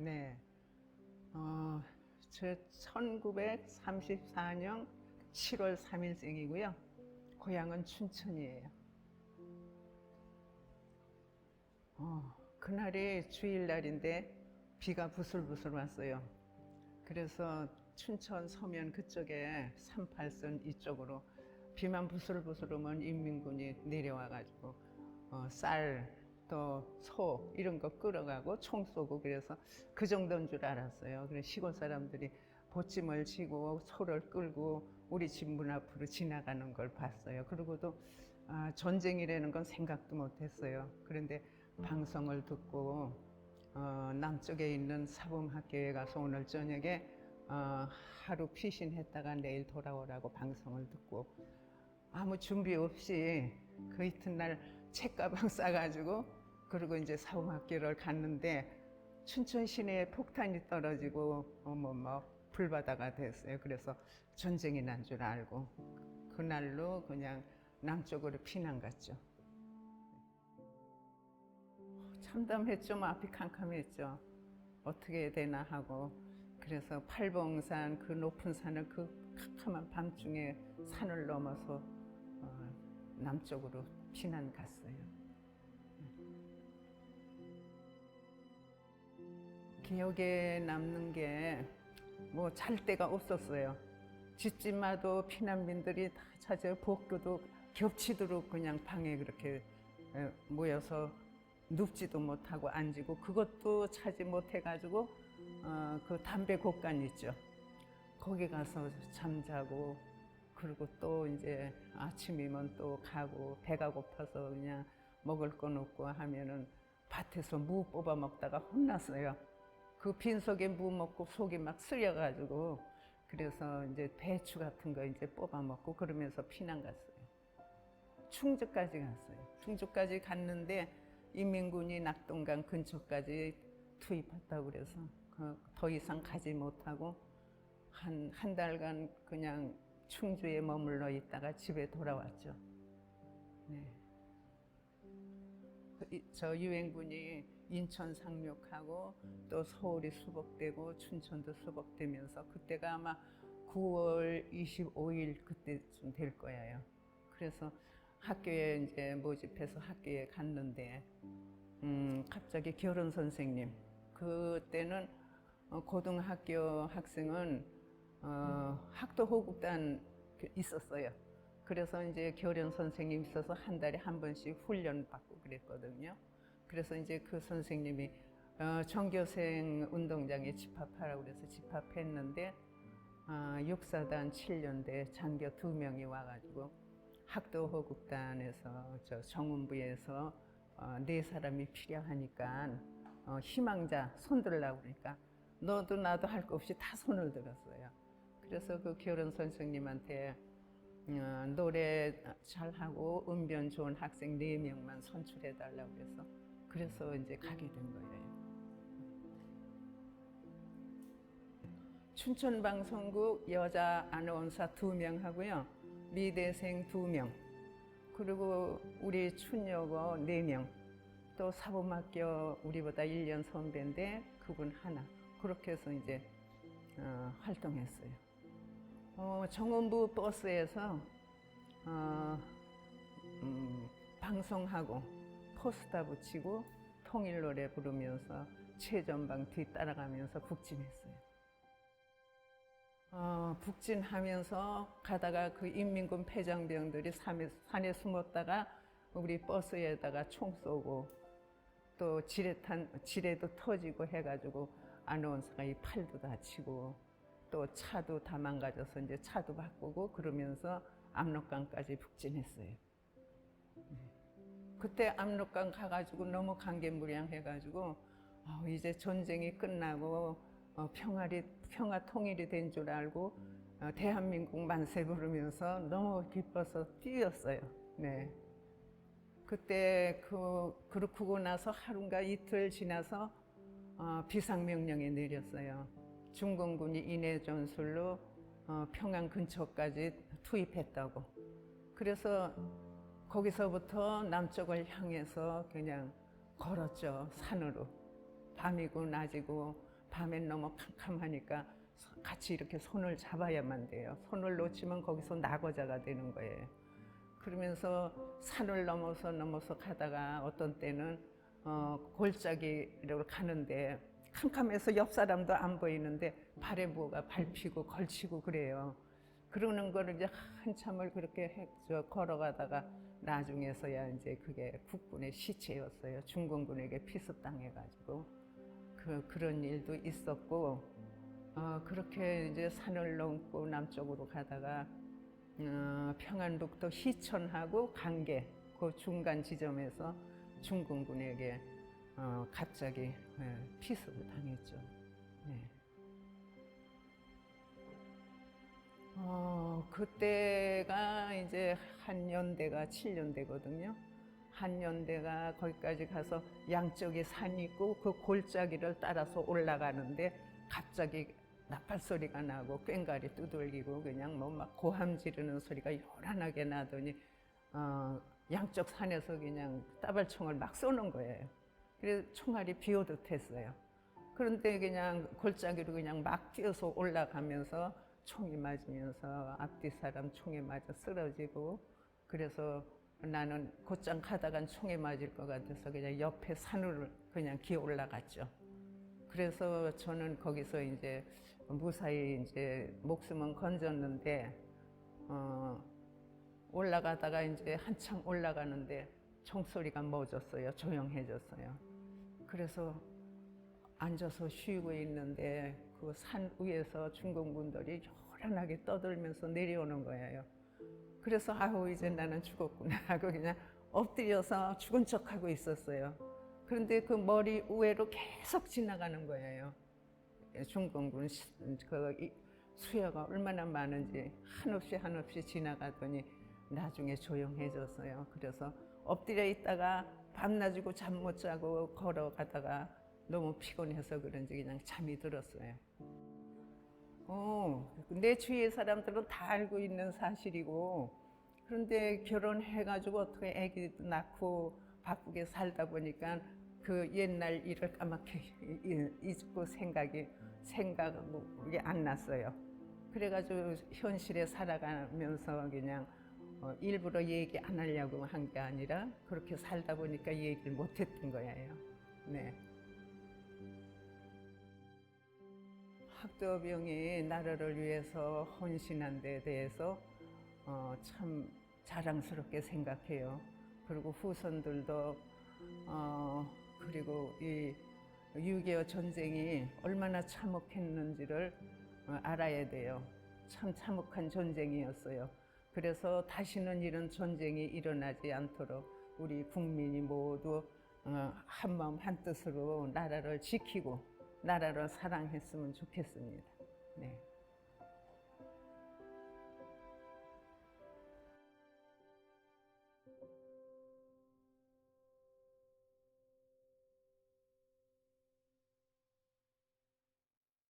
네. 어, 저 1934년 7월 3일생이고요. 고향은 춘천이에요. 어, 그날이 주일날인데 비가 부슬부슬 왔어요. 그래서 춘천 서면 그쪽에 38선 이쪽으로 비만 부슬부슬 오면 인민군이 내려와가지고 어, 쌀, 또 소 이런 거 끌어가고 총 쏘고 그래서 그 정도인 줄 알았어요. 그래서 시골 사람들이 보찜을 지고 소를 끌고 우리 집 문 앞으로 지나가는 걸 봤어요. 그리고도 아, 전쟁이라는 건 생각도 못했어요. 그런데 방송을 듣고 어, 남쪽에 있는 사범학교에 가서 오늘 저녁에 어, 하루 피신했다가 내일 돌아오라고 방송을 듣고 아무 준비 없이 그 이튿날 책가방 싸가지고 그리고 이제 사범학교를 갔는데 춘천 시내에 폭탄이 떨어지고 어뭐 뭐 불바다가 됐어요. 그래서 전쟁이 난 줄 알고 그날로 그냥 남쪽으로 피난 갔죠. 참담했죠. 뭐 앞이 캄캄했죠. 어떻게 해야 되나 하고 그래서 팔봉산 그 높은 산을 그 캄캄한 밤중에 산을 넘어서 어, 남쪽으로 피난 갔어요. 기억에 남는 게 뭐 잘 데가 없었어요. 집집마다 피난민들이 다 찾아 복도도 겹치도록 그냥 방에 그렇게 에, 모여서 눕지도 못하고 앉고 그것도 차지 못해가지고 어, 그 담배 곡간 있죠. 거기 가서 잠자고 그리고 또 이제 아침이면 또 가고 배가 고파서 그냥 먹을 건 없고 하면은 밭에서 무 뽑아 먹다가 혼났어요. 그 빈속에 무 먹고 속이 막 쓰려가지고 그래서 이제 배추 같은 거 이제 뽑아 먹고 그러면서 피난 갔어요. 충주까지 갔어요. 충주까지 갔는데 인민군이 낙동강 근처까지 투입했다고 그래서 그더 이상 가지 못하고 한, 한 달간 그냥 충주에 머물러 있다가 집에 돌아왔죠. 네. 저 유엔군이 인천 상륙하고 또 서울이 수복되고 춘천도 수복되면서 그때가 아마 9월 25일 그때쯤 될 거예요. 그래서 학교에 이제 모집해서 학교에 갔는데 음, 갑자기 결혼 선생님 그때는 어, 고등학교 학생은 어, 학도 호국단 그 있었어요. 그래서 이제 결혼 선생님 있어서 한 달에 한 번씩 훈련 받고 그랬거든요. 그래서 이제 그 선생님이 어, 전교생 운동장에 집합하라고 그래서 집합했는데 아, 육사단 7년대 장교 두 명이 와가지고 학도 호국단에서 저 정운부에서 어, 네 사람이 필요하니까 어, 희망자 손 들라고 그러니까 너도 나도 할 거 없이 다 손을 들었어요. 그래서 그 결혼 선생님한테 어, 노래 잘하고 음변 좋은 학생 네 명만 선출해 달라고 그래서 그래서 이제 가게 된 거예요. 춘천방송국 여자 아나운서 두명 하고요. 미대생 두 명. 그리고 우리 춘여고 네 명. 또 사범학교 우리보다 1년 선배인데 그분 하나. 그렇게 해서 이제 어, 활동했어요. 어, 정원부 버스에서 어, 음, 방송하고 포스터 붙이고 통일 노래 부르면서 최전방 뒤 따라가면서 북진했어요. 어, 북진하면서 가다가 그 인민군 폐장병들이 산에, 산에 숨었다가 우리 버스에다가 총 쏘고 또 지뢰탄, 지뢰도 터지고 해가지고 아나운서가 이 팔도 다치고 또 차도 다 망가져서 이제 차도 바꾸고 그러면서 압록강까지 북진했어요. 그때 압록강 가가지고 너무 감개무량해가지고 아, 이제 전쟁이 끝나고 어, 평화리, 평화 통일이 된 줄 알고 어, 대한민국 만세 부르면서 너무 기뻐서 뛰었어요. 네. 그때 그 그러고 나서 하루인가 이틀 지나서 어, 비상명령이 내렸어요. 중공군이 인해 전술로 어, 평양 근처까지 투입했다고. 그래서 거기서부터 남쪽을 향해서 그냥 걸었죠 산으로. 밤이고 낮이고 밤엔 너무 캄캄하니까 서- 같이 이렇게 손을 잡아야만 돼요. 손을 놓치면 거기서 낙오자가 되는 거예요. 그러면서 산을 넘어서 넘어서 가다가 어떤 때는 어, 골짜기를 가는데 캄캄해서 옆 사람도 안 보이는데 발에 뭐가 밟히고 걸치고 그래요. 그러는 거를 이제 한참을 그렇게 걸어가다가 나중에서야 이제 그게 국군의 시체였어요. 중공군에게 피습당해가지고 그 그런 일도 있었고 어, 그렇게 이제 산을 넘고 남쪽으로 가다가 어, 평안북도 희천하고 강계 그 중간 지점에서 중공군에게 어, 갑자기 예, 피습을 당했죠. 네. 어, 그때가 이제 한년대가 7년대거든요. 한년대가 거기까지 가서 양쪽에 산이 있고 그 골짜기를 따라서 올라가는데 갑자기 나팔 소리가 나고 꽹가리 두들기고 그냥 뭐 막 고함 지르는 소리가 요란하게 나더니 어, 양쪽 산에서 그냥 따발총을 막 쏘는 거예요. 그래서 총알이 비오듯 했어요. 그런데 그냥 골짜기로 그냥 막 뛰어서 올라가면서 총이 맞으면서 앞뒤 사람 총에 맞아 쓰러지고 그래서 나는 곧장 가다간 총에 맞을 것 같아서 그냥 옆에 산으로 그냥 기어 올라갔죠. 그래서 저는 거기서 이제 무사히 이제 목숨은 건졌는데 어, 올라가다가 이제 한참 올라가는데 총소리가 멎었어요. 조용해졌어요. 그래서 앉아서 쉬고 있는데 그 산 위에서 중공군들이 요란하게 떠들면서 내려오는 거예요. 그래서 아우 이제 나는 죽었구나 하고 그냥 엎드려서 죽은 척하고 있었어요. 그런데 그 머리 위로 계속 지나가는 거예요. 중공군 시- 그 이- 수여가 얼마나 많은지 한없이 한없이 지나가더니 나중에 조용해졌어요. 그래서 엎드려 있다가 밤낮이고 잠 못 자고 걸어가다가 너무 피곤해서 그런지 그냥 잠이 들었어요. 어, 내 주위의 사람들은 다 알고 있는 사실이고 그런데 결혼해가지고 어떻게 아기도 낳고 바쁘게 살다 보니까 그 옛날 일을 까맣게 이- 잊고 생각이 생각이 안 났어요. 그래가지고 현실에 살아가면서 그냥 어, 일부러 얘기 안 하려고 한 게 아니라 그렇게 살다 보니까 얘기를 못 했던 거예요. 네. 학도병이 나라를 위해서 헌신한 데 대해서 어, 참 자랑스럽게 생각해요. 그리고 후손들도 어, 그리고 이 6.25 전쟁이 얼마나 참혹했는지를 어, 알아야 돼요. 참 참혹한 전쟁이었어요. 그래서 다시는 이런 전쟁이 일어나지 않도록 우리 국민이 모두 어, 한마음 한뜻으로 나라를 지키고 나라를 사랑했으면 좋겠습니다. 네.